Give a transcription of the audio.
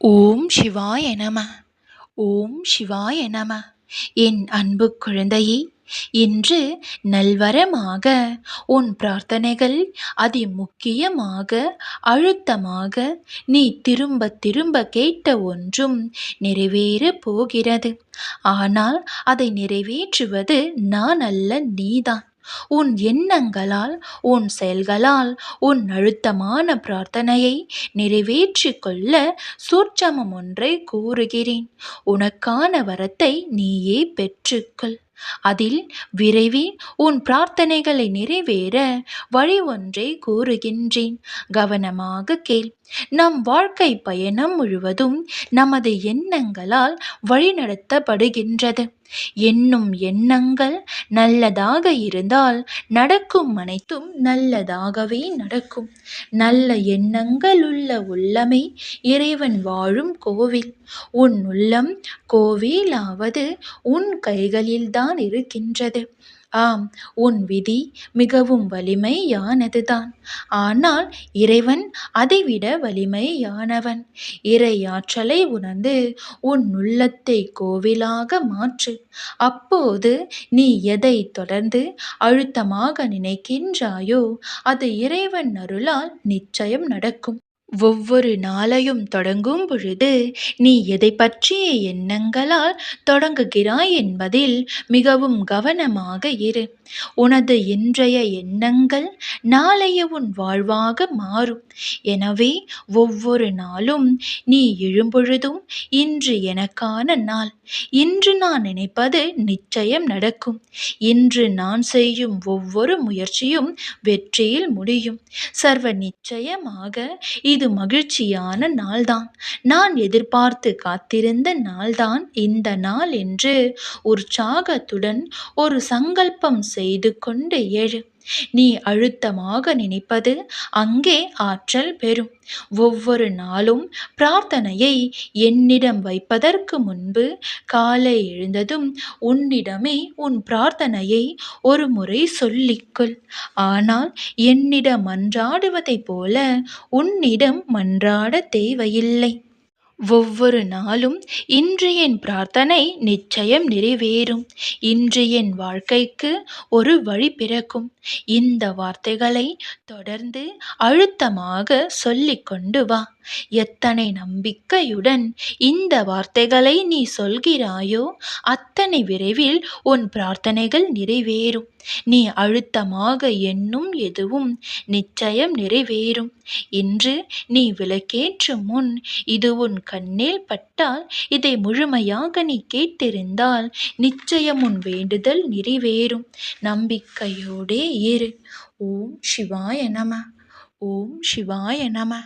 ஓம் சிவாய நம. ஓம் சிவாய நம. என் அன்பு குழந்தையே இன்று நல்வரமாக உன் பிரார்த்தனைகள் அதி முக்கியமாக அழுத்தமாக நீ திரும்ப திரும்ப கேட்ட ஒன்றும் நிறைவேறப் போகிறது. ஆனால் அதை நிறைவேற்றுவது நான் அல்ல நீதான். உன் எண்ணங்களால் உன் செயல்களால் உன் அழுத்தமான பிரார்த்தனையை நிறைவேற்றிக் கொள்ள சூட்சமம் ஒன்றை கூறுகிறேன். உனக்கான வரத்தை நீயே பெற்றுக்கொள். அதில் விரைவில் உன் பிரார்த்தனைகளை நிறைவேற வழி ஒன்றை கூறுகின்றேன். கவனமாக கேள். நம் வாழ்க்கை பயணம் முழுவதும் நமது எண்ணங்களால் வழிநடத்தப்படுகின்றது. என்னும் எண்ணங்கள் நல்லதாக இருந்தால் நடக்கும் அனைத்தும் நல்லதாகவே நடக்கும். நல்ல எண்ணங்கள் உள்ள உள்ளமை இறைவன் வாழும் கோவில். உன் உள்ளம் கோவிலாவது உன் கைகளில்தான் இருக்கின்றது. ஆம் உன் விதி மிகவும் வலிமையானதுதான். ஆனால் இறைவன் அதைவிட வலிமையானவன். இறையாற்றலை உணர்ந்து உன் உள்ளத்தை கோவிலாக மாற்று. அப்போது நீ எதை தொடர்ந்து அழுத்தமாக நினைக்கின்றாயோ அது இறைவன் அருளால் நிச்சயம் நடக்கும். ஒவ்வொரு நாளையும் தொடங்கும் பொழுது நீ எதை பற்றிய எண்ணங்களால் தொடங்குகிறாய் என்பதில் மிகவும் கவனமாக இரு. உனது இன்றைய எண்ணங்கள் நாளைய உன் வாழ்வாக மாறும். எனவே ஒவ்வொரு நாளும் நீ எழும்பொழுதும் இன்று எனக்கான நாள். இன்று நான் நினைப்பது நிச்சயம் நடக்கும். இன்று நான் செய்யும் ஒவ்வொரு முயற்சியும் வெற்றியில் முடியும். சர்வ நிச்சயமாக இது மகிழ்ச்சியான நாள்தான். நான் எதிர்பார்த்து காத்திருந்த நாள்தான் இந்த நாள் என்று உற்சாகத்துடன் ஒரு சங்கல்பம் செய்து கொண்டு எழு நீ அழுத்தமாக நினைப்பது அங்கே ஆற்றல் பெறும். ஒவ்வொரு நாளும் பிரார்த்தனையை என்னிடம் வைப்பதற்கு முன்பு காலை எழுந்ததும் உன்னிடமே உன் பிரார்த்தனையை ஒரு முறை சொல்லிக்கொள். ஆனால் என்னிடம் மன்றாடுவதைப் போல உன்னிடம் மன்றாட தேவையில்லை. ஒவ்வொரு நாளும் இன்று என் பிரார்த்தனை நிச்சயம் நிறைவேறும். இன்று என் வாழ்க்கைக்கு ஒரு வழி பிறக்கும். இந்த வார்த்தைகளை தொடர்ந்து அழுத்தமாக சொல்லிக்கொண்டு வா. எத்தனை நம்பிக்கையுடன் இந்த வார்த்தைகளை நீ சொல்கிறாயோ அத்தனை விரைவில் உன் பிரார்த்தனைகள் நிறைவேறும். நீ அழுத்தமாக எண்ணும் எதுவும் நிச்சயம் நிறைவேறும். இன்று நீ விளக்கேற்று முன் இது உன் கண்ணில் பட்டால் இதை முழுமையாக நீ கேட்டிருந்தால் நிச்சயம் உன் வேண்டுதல் நிறைவேறும். நம்பிக்கையோடே இரு. ஓம் சிவாய நம. ஓம் சிவாய நம.